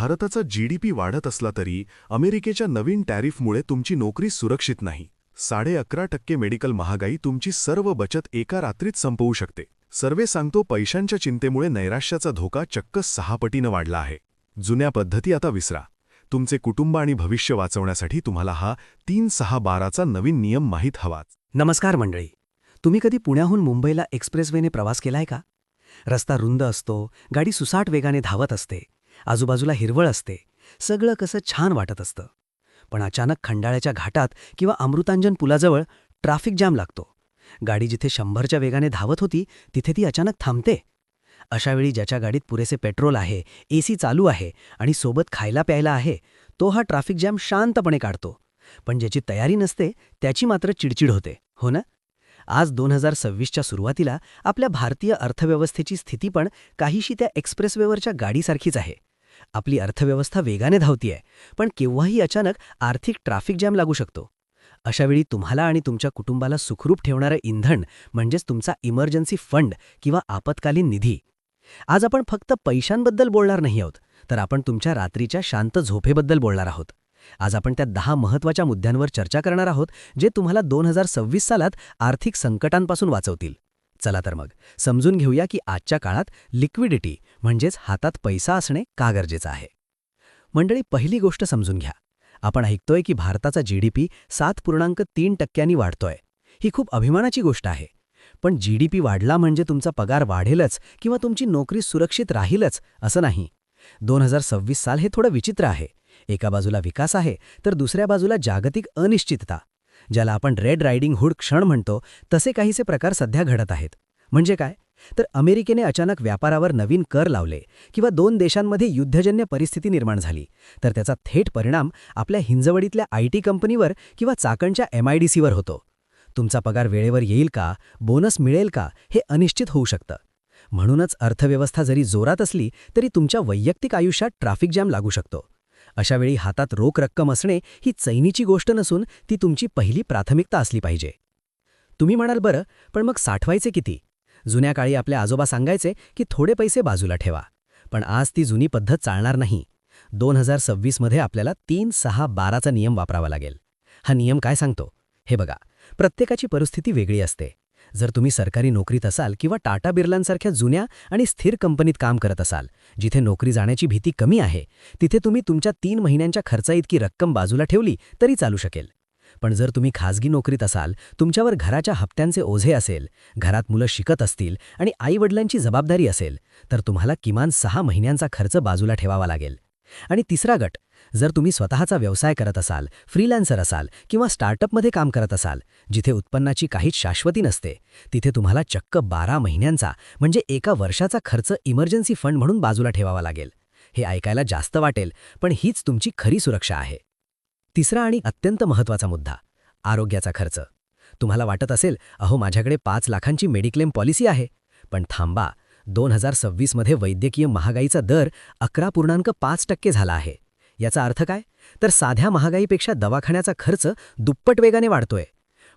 भारताचा जीडीपी वाढत असला तरी अमेरिकेच्या नवीन टॅरिफमुळे तुमची नोकरी सुरक्षित नाही. साडे अकरा टक्के मेडिकल महागाई तुमची सर्व बचत एका रात्रीत संपवू शकते. सर्वे सांगतो पैशांच्या चिंतेमुळे नैराश्याचा धोका चक्क सहा पटीनं वाढला आहे. जुन्या पद्धती आता विसरा. तुमचे कुटुंब आणि भविष्य वाचवण्यासाठी तुम्हाला हा तीन सहा बाराचा नवीन नियम माहीत हवाच. नमस्कार मंडळी. तुम्ही कधी पुण्याहून मुंबईला एक्सप्रेसवेने प्रवास केलाय का? रस्ता रुंद असतो गाडी सुसाट वेगाने धावत असते आजूबाजूला हिरवळ असते. सगळं कसं छान वाटत असतं. पण अचानक खंडाळ्याच्या घाटात किंवा अमृतांजन पुलाजवळ ट्राफिक जॅम लागतो. गाडी जिथे शंभरच्या वेगाने धावत होती तिथे ती अचानक थांबते. अशावेळी ज्याच्या गाडीत पुरेसे पेट्रोल आहे एसी चालू आहे आणि सोबत खायला प्यायला आहे तो हा ट्राफिक जॅम शांतपणे काढतो. पण ज्याची तयारी नसते त्याची मात्र चिडचिड होते हो ना? आज दोन हजार सव्वीसच्या सुरुवातीला आपल्या भारतीय अर्थव्यवस्थेची स्थिती पण काहीशी त्या एक्सप्रेसवेवरच्या गाडीसारखीच आहे. आपली अर्थव्यवस्था वेगाने धावतीये पण केव्हाही अचानक आर्थिक ट्रॅफिक जॅम लागू शकतो. अशावेळी तुम्हाला आणि तुमच्या कुटुंबाला सुखरूप ठेवणारं इंधन म्हणजेच तुमचा इमर्जन्सी फंड किंवा आपत्कालीन निधी. आज आपण फक्त पैशांबद्दल बोलणार नाही आहोत तर आपण तुमच्या रात्रीच्या शांत झोपेबद्दल बोलणार आहोत. आज आपण त्या दहा महत्त्वाच्या मुद्द्यांवर चर्चा करणार आहोत जे तुम्हाला दोन हजार सव्वीस सालात आर्थिक संकटांपासून वाचवतील. चला तर मग समजून घेऊया की आजच्या काळात लिक्विडिटी म्हणजेच हातात पैसा असणे का गरजेचं आहे? मंडळी पहिली गोष्ट समजून घ्या. आपण ऐकतोय की भारताचा जीडीपी सात पूर्णांक तीन टक्क्यांनी वाढतोय. ही खूप अभिमानाची गोष्ट आहे. पण जीडीपी वाढला म्हणजे तुमचा पगार वाढेलच किंवा तुमची नोकरी सुरक्षित राहीलच असं नाही. दोन हजार सव्वीस साल हे थोडं विचित्र आहे. एका बाजूला विकास आहे तर दुसऱ्या बाजूला जागतिक अनिश्चितता ज्याला आपण रेड रायडिंग हुड क्षण म्हणतो तसे काहीसे प्रकार सध्या घडत आहेत. म्हणजे काय? तर अमेरिकेने अचानक व्यापारावर नवीन कर लावले किंवा दोन देशांमध्ये युद्धजन्य परिस्थिती निर्माण झाली. तर त्याचा थेट परिणाम आपल्या हिंजवडीतल्या आय टी कंपनीवर किंवा चाकणच्या एमआयडीसीवर होतो. तुमचा पगार वेळेवर येईल का? बोनस मिळेल का? हे अनिश्चित होऊ शकतं. म्हणूनच अर्थव्यवस्था जरी जोरात असली तरी तुमच्या वैयक्तिक आयुष्यात ट्राफिक जॅम लागू शकतो. अशावेळी हातात रोख रक्कम असणे ही चैनीची गोष्ट नसून ती तुमची पहिली प्राथमिकता असली पाहिजे. तुम्ही म्हणाल बरं पण मग साठवायचे किती? जुन्या काळी आपल्या आजोबा सांगायचे की थोडे पैसे बाजूला ठेवा. पण आज ती जुनी पद्धत चालणार नाही. दोन हजार सव्वीसमध्ये आपल्याला तीन सहा बाराचा नियम वापरावा लागेल. हा नियम काय सांगतो? हे बघा. प्रत्येकाची परिस्थिती वेगळी असते. जर तुम्ही सरकारी नोकरीत असाल किंवा टाटा बिर्लांसारख्या जुन्या आणि स्थिर कंपनीत काम करत असाल जिथे नोकरी जाण्याची भीती कमी आहे तिथे तुम्ही तुमच्या तीन महिन्यांच्या खर्चाइतकी रक्कम बाजूला ठेवली तरी चालू शकेल. पण जर तुम्ही खाजगी नोकरीत असाल तुमच्यावर घराच्या हप्त्यांचे ओझे असेल घरात मुलं शिकत असतील आणि आईवडिलांची जबाबदारी असेल तर तुम्हाला किमान सहा महिन्यांचा खर्च बाजूला ठेवावा लागेल. आणि तिसरा गट जर तुम्ही स्वतःचा व्यवसाय करत असाल फ्रीलॅन्सर असाल किंवा स्टार्टअपमध्ये काम करत असाल जिथे उत्पन्नाची काहीच शाश्वती नसते तिथे तुम्हाला चक्क बारा महिन्यांचा म्हणजे एका वर्षाचा खर्च इमर्जन्सी फंड म्हणून बाजूला ठेवावा लागेल. हे ऐकायला जास्त वाटेल पण हीच तुमची खरी सुरक्षा आहे. तिसरा आणि अत्यंत महत्त्वाचा मुद्दा आरोग्याचा खर्च. तुम्हाला वाटत असेल अहो माझ्याकडे पाच लाखांची मेडिक्लेम पॉलिसी आहे पण थांबा दोन हजार सव्वीसमध्ये वैद्यकीय महागाईचा दर अकरा पूर्णांक पाच टक्के झाला आहे. याचा अर्थ काय? तर साध्या महागाईपेक्षा दवाखान्याचा खर्च दुप्पट वेगाने वाढतोय.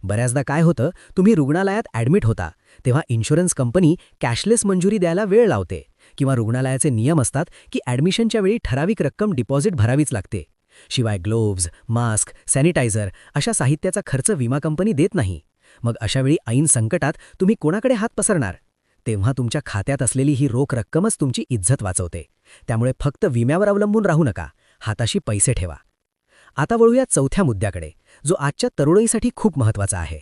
बऱ्याचदा काय होतं तुम्ही रुग्णालयात ॲडमिट होता तेव्हा इन्शुरन्स कंपनी कॅशलेस मंजुरी द्यायला वेळ लावते किंवा रुग्णालयाचे नियम असतात की ॲडमिशनच्या वेळी ठराविक रक्कम डिपॉझिट भरावीच लागते. शिवाय ग्लोव्ज मास्क सॅनिटायझर अशा साहित्याचा खर्च विमा कंपनी देत नाही. मग अशावेळी ऐन संकटात तुम्ही कोणाकडे हात पसरणार? तेव्हा तुमच्या खात्यात असलेली ही रोख रक्कमच तुमची इज्जत वाचवते. त्यामुळे फक्त विम्यावर अवलंबून राहू नका. हाताशी पैसे ठेवा. आता वळूया चौथ्या मुद्द्याकडे जो आजच्या तरुणाईसाठी खूप महत्त्वाचा आहे.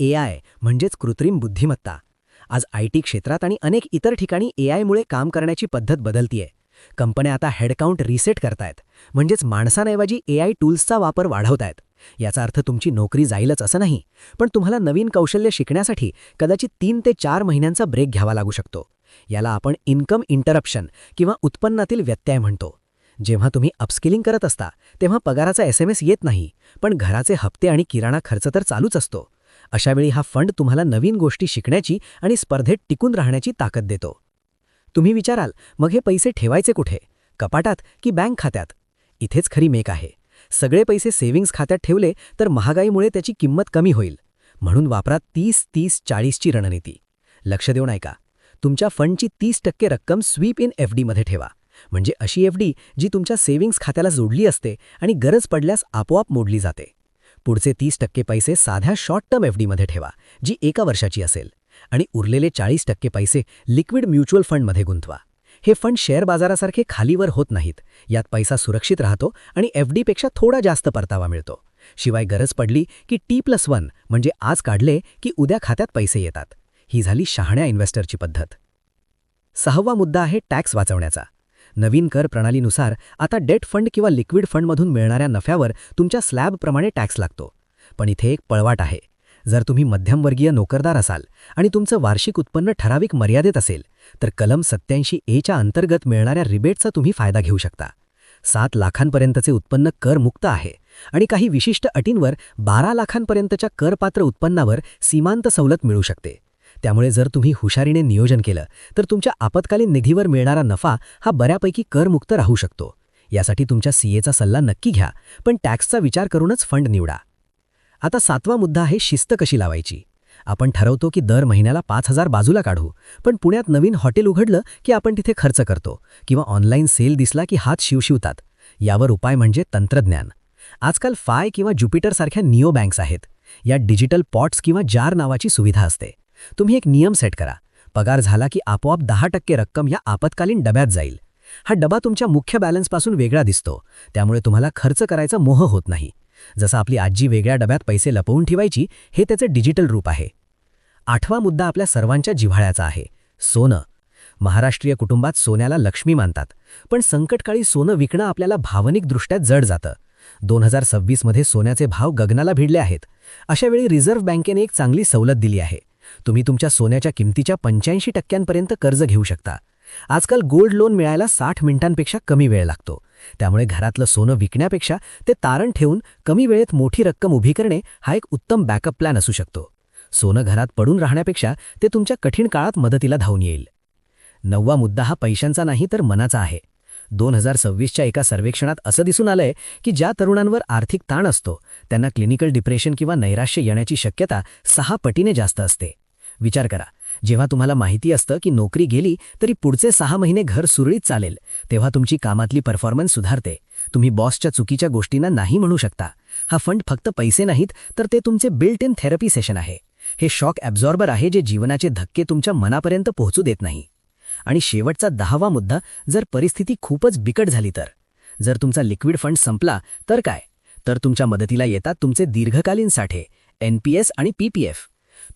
ए आय म्हणजेच कृत्रिम बुद्धिमत्ता. आज आय टी क्षेत्रात आणि अनेक इतर ठिकाणी ए आयमुळे काम करण्याची पद्धत बदलतीये. कंपन्या आता हेडकाउंट रिसेट करतायत. म्हणजेच माणसांऐवजी ए आय टूल्सचा वापर वाढवतायत. याचा अर्थ तुमची नोकरी जाईलच असं नाही पण तुम्हाला नवीन कौशल्य शिकण्यासाठी कदाचित तीन ते चार महिन्यांचा ब्रेक घ्यावा लागू शकतो. याला आपण इन्कम इंटरप्शन किंवा उत्पन्नातील व्यत्यय म्हणतो. जेव्हा तुम्ही अपस्किलिंग करत असता तेव्हा पगाराचा एस एम एस येत नाही पण घराचे हप्ते आणि किराणा खर्च तर चालूच असतो. अशावेळी हा फंड तुम्हाला नवीन गोष्टी शिकण्याची आणि स्पर्धेत टिकून राहण्याची ताकद देतो. तुम्ही विचाराल मग हे पैसे ठेवायचे कुठे? कपाटात की बँक खात्यात? इथेच खरी मेक आहे. सगळे पैसे सेव्हिंग्ज खात्यात ठेवले तर महागाईमुळे त्याची किंमत कमी होईल. म्हणून वापरा तीस तीस चाळीसची रणनीती. लक्ष देऊन ऐका. तुमच्या फंडची तीस टक्के रक्कम स्वीप इन एफ डीमध्ये ठेवा. म्हणजे अशी एफ डी जी तुमच्या सेव्हिंग्स खात्याला जोडली असते आणि गरज पडल्यास आपोआप मोडली जाते. पुढचे तीस टक्के पैसे साध्या शॉर्ट टर्म एफ डीमध्ये ठेवा जी एका वर्षाची असेल. आणि उरलेले चाळीस टक्के पैसे लिक्विड म्युच्युअल फंडमध्ये गुंतवा. हे फंड शेअर बाजारासारखे खालीवर होत नाहीत. यात पैसा सुरक्षित राहतो आणि एफ डीपेक्षा थोडा जास्त परतावा मिळतो. शिवाय गरज पडली की टी प्लस वन म्हणजे आज काढले की उद्या खात्यात पैसे येतात. ही झाली शहाण्या इन्व्हेस्टरची पद्धत. सहावा मुद्दा आहे टॅक्स वाचवण्याचा. नवीन कर प्रणालीनुसार आता डेट फंड किंवा लिक्विड फंडमधून मिळणाऱ्या नफ्यावर तुमच्या स्लॅबप्रमाणे टॅक्स लागतो. पण इथे एक पळवाट आहे. जर तुम्ही मध्यमवर्गीय नोकरदार असाल आणि तुमचं वार्षिक उत्पन्न ठराविक मर्यादेत असेल तर कलम सत्याऐंशी एच्या अंतर्गत मिळणाऱ्या रिबेटचा तुम्ही फायदा घेऊ शकता. सात लाखांपर्यंतचे उत्पन्न करमुक्त आहे आणि काही विशिष्ट अटींवर बारा लाखांपर्यंतच्या करपात्र उत्पन्नावर सीमांत सवलत मिळू शकते. त्यामुळे जर तुम्ही हुशारीने नियोजन केलं तर तुमच्या आपत्कालीन निधीवर मिळणारा नफा हा बऱ्यापैकी करमुक्त राहू शकतो. यासाठी तुमच्या सीएचा सल्ला नक्की घ्या पण टॅक्सचा विचार करूनच फंड निवडा. आता सातवा मुद्दा आहे शिस्त कशी लावायची? आपण ठरवतो की दर महिन्याला पाच हजार बाजूला काढू पण पुण्यात नवीन हॉटेल उघडलं की आपण तिथे खर्च करतो किंवा ऑनलाईन सेल दिसला की हात शिवशिवतात. यावर उपाय म्हणजे तंत्रज्ञान. आजकाल फाय किंवा ज्युपिटरसारख्या निओ बँक्स आहेत. या डिजिटल पॉट्स किंवा जार नावाची सुविधा असते. तुम्ही एक नियम सेट करा. पगार झाला की आपोआप दहा टक्के रक्कम या आपत्कालीन डब्यात जाईल. हा डबा तुमच्या मुख्य बॅलन्सपासून वेगळा दिसतो. त्यामुळे तुम्हाला खर्च करायचा मोह होत नाही. जसं आपली आजी वेगळ्या डब्यात पैसे लपवून ठेवायची हे त्याचे डिजिटल रूप आहे. आठवा मुद्दा आपल्या सर्वांच्या जिव्हाळ्याचा आहे. सोनं. महाराष्ट्रीय कुटुंबात सोन्याला लक्ष्मी मानतात पण संकटकाळी सोनं विकणं आपल्याला भावनिकदृष्ट्या जड जातं. दोन हजार सव्वीसमध्ये सोन्याचे भाव गगनाला भिडले आहेत. अशावेळी रिझर्व्ह बँकेने एक चांगली सवलत दिली आहे. तुम्ही तुमच्या सोन्याच्या किमतीच्या पंच्याऐंशी टक्क्यांपर्यंत कर्ज घेऊ शकता. आजकाल गोल्ड लोन मिळायला साठ मिनिटांपेक्षा कमी वेळ लागतो. त्यामुळे घरातलं सोनं विकण्यापेक्षा ते तारण ठेवून कमी वेळेत मोठी रक्कम उभी करणे हा एक उत्तम बॅकअप प्लॅन असू शकतो. सोनं घरात पडून राहण्यापेक्षा ते तुमच्या कठीण काळात मदतीला धावून येईल. नववा मुद्दा हा पैशांचा नाही तर मनाचा आहे. दोन हजार सव्वीसच्या एका सर्वेक्षणात असं दिसून आलंय की ज्या तरुणांवर आर्थिक ताण असतो त्यांना क्लिनिकल डिप्रेशन किंवा नैराश्य येण्याची शक्यता सहा पटीने जास्त असते. विचार करा. जेव्हा तुम्हाला माहिती असतं की नोकरी गेली तरी पुढचे सहा महिने घर सुरळीत चालेल तेव्हा तुमची कामातली परफॉर्मन्स सुधारते. तुम्ही बॉसच्या चुकीच्या गोष्टींना नाही म्हणू शकता. हा फंड फक्त पैसे नाहीत तर ते तुमचे बिल्ट इन थेरपी सेशन आहे. हे शॉक ॲब्झॉर्बर आहे जे जीवनाचे धक्के तुमच्या मनापर्यंत पोहोचू देत नाही. आणि शेवटचा दहावा मुद्दा जर परिस्थिती खूपच बिकट झाली तर. जर तुमचा लिक्विड फंड संपला तर काय? तर तुमच्या मदतीला येतात तुमचे दीर्घकालीन साठे एनपीएस आणि पीपीएफ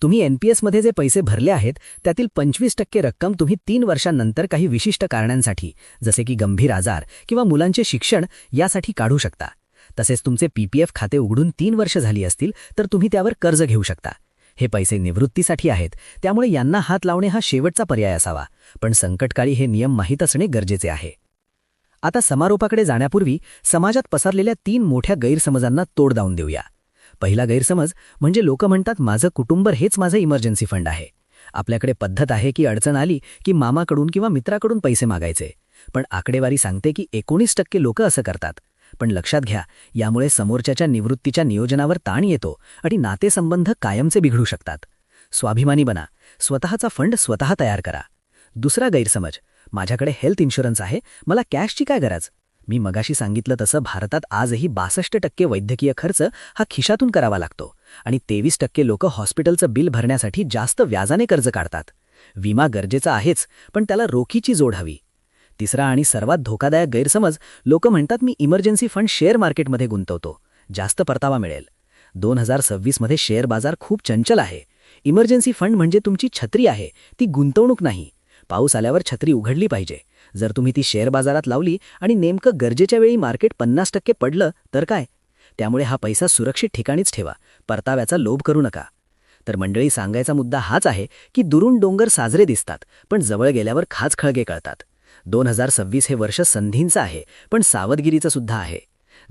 तुम्ही एनपीएसमध्ये जे पैसे भरले आहेत त्यातील पंचवीस टक्के रक्कम तुम्ही तीन वर्षांनंतर काही विशिष्ट कारणांसाठी जसे की गंभीर आजार किंवा मुलांचे शिक्षण यासाठी काढू शकता. तसेच तुमचे पीपीएफ खाते उघडून तीन वर्ष झाली असतील तर तुम्ही त्यावर कर्ज घेऊ शकता. हे पैसे निवृत्तीसाठी आहेत त्यामुळे यांना हात लावणे हा शेवटचा पर्याय असावा पण संकटकाळी हे नियम माहीत असणे गरजेचे आहे. आता समारोपाकडे जाण्यापूर्वी समाजात पसरलेल्या तीन मोठ्या गैरसमजांना तोड दावून देऊया. पहिला गैरसमज म्हणजे लोक म्हणतात माझं कुटुंब हेच माझं इमर्जन्सी फंड आहे. आपल्याकडे पद्धत आहे की अडचण आली की मामाकडून किंवा मित्राकडून पैसे मागायचे. पण आकडेवारी सांगते की एकोणीस टक्के लोक असं करतात. पण लक्षात घ्या यामुळे समोरच्याच्या निवृत्तीच्या नियोजनावर ताण येतो आणि नातेसंबंध कायमचे बिघडू शकतात. स्वाभिमानी बना. स्वतःचा फंड स्वतः तयार करा. दुसरा गैरसमज माझ्याकडे हेल्थ इन्शुरन्स आहे. मला कॅशची काय गरज? मी मगाशी सांगितलं तसं भारतात आजही बासष्ट टक्के वैद्यकीय खर्च हा खिशातून करावा लागतो आणि तेवीस टक्के लोक हॉस्पिटलचं बिल भरण्यासाठी जास्त व्याजाने कर्ज काढतात. विमा गरजेचा आहेच पण त्याला रोखीची जोड हवी. तिसरा आणि सर्वात धोकादायक गैरसमज लोक म्हणतात मी इमर्जन्सी फंड शेअर मार्केटमध्ये गुंतवतो. जास्त परतावा मिळेल. दोन हजार सव्वीसमध्ये शेअर बाजार खूप चंचल आहे. इमर्जन्सी फंड म्हणजे तुमची छत्री आहे ती गुंतवणूक नाही. पाऊस आल्यावर छत्री उघडली पाहिजे. जर तुम्ही ती शेअर बाजारात लावली आणि नेमकं गरजेच्या वेळी मार्केट पन्नास टक्के पडलं तर काय? त्यामुळे हा पैसा सुरक्षित ठिकाणीच ठेवा. परताव्याचा लोभ करू नका. तर मंडळी सांगायचा मुद्दा हाच आहे की दुरून डोंगर साजरे दिसतात पण जवळ गेल्यावर खाच खळगे कळतात. दोन हजार सव्वीस हे वर्ष संधींचं आहे पण सावधगिरीचं सुद्धा आहे.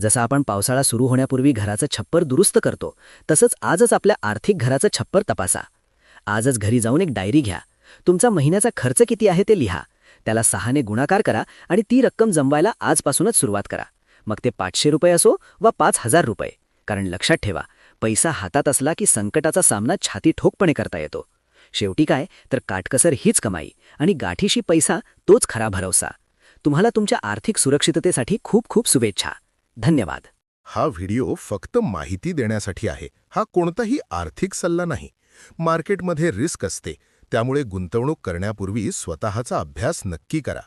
जसं आपण पावसाळा सुरू होण्यापूर्वी घराचं छप्पर दुरुस्त करतो तसंच आजच आपल्या आर्थिक घराचं छप्पर तपासा. आजच घरी जाऊन एक डायरी घ्या. तुमचा महिन्याचा खर्च किती आहे ते लिहा. त्याला सहाने गुणाकार करा आणि ती रक्कम जमवायला आजपासूनच सुरुवात करा. मग ते पाचशे रुपये असो वा पाच हजार रुपये. कारण लक्षात ठेवा पैसा हातात असला की संकटाचा सामना छाती ठोकपणे करता येतो. शेवटी काय? तर काटकसर हीच कमाई आणि गाठीशी पैसा तोच खरा भरवसा. तुम्हाला तुमच्या आर्थिक सुरक्षिततेसाठी खूप खूप शुभेच्छा. धन्यवाद. हा व्हिडिओ फक्त माहिती देण्यासाठी आहे. हा कोणताही आर्थिक सल्ला नाही. मार्केटमध्ये रिस्क असते. त्यामुळे गुंतवणूक करण्यापूर्वी स्वतःचा अभ्यास नक्की करा.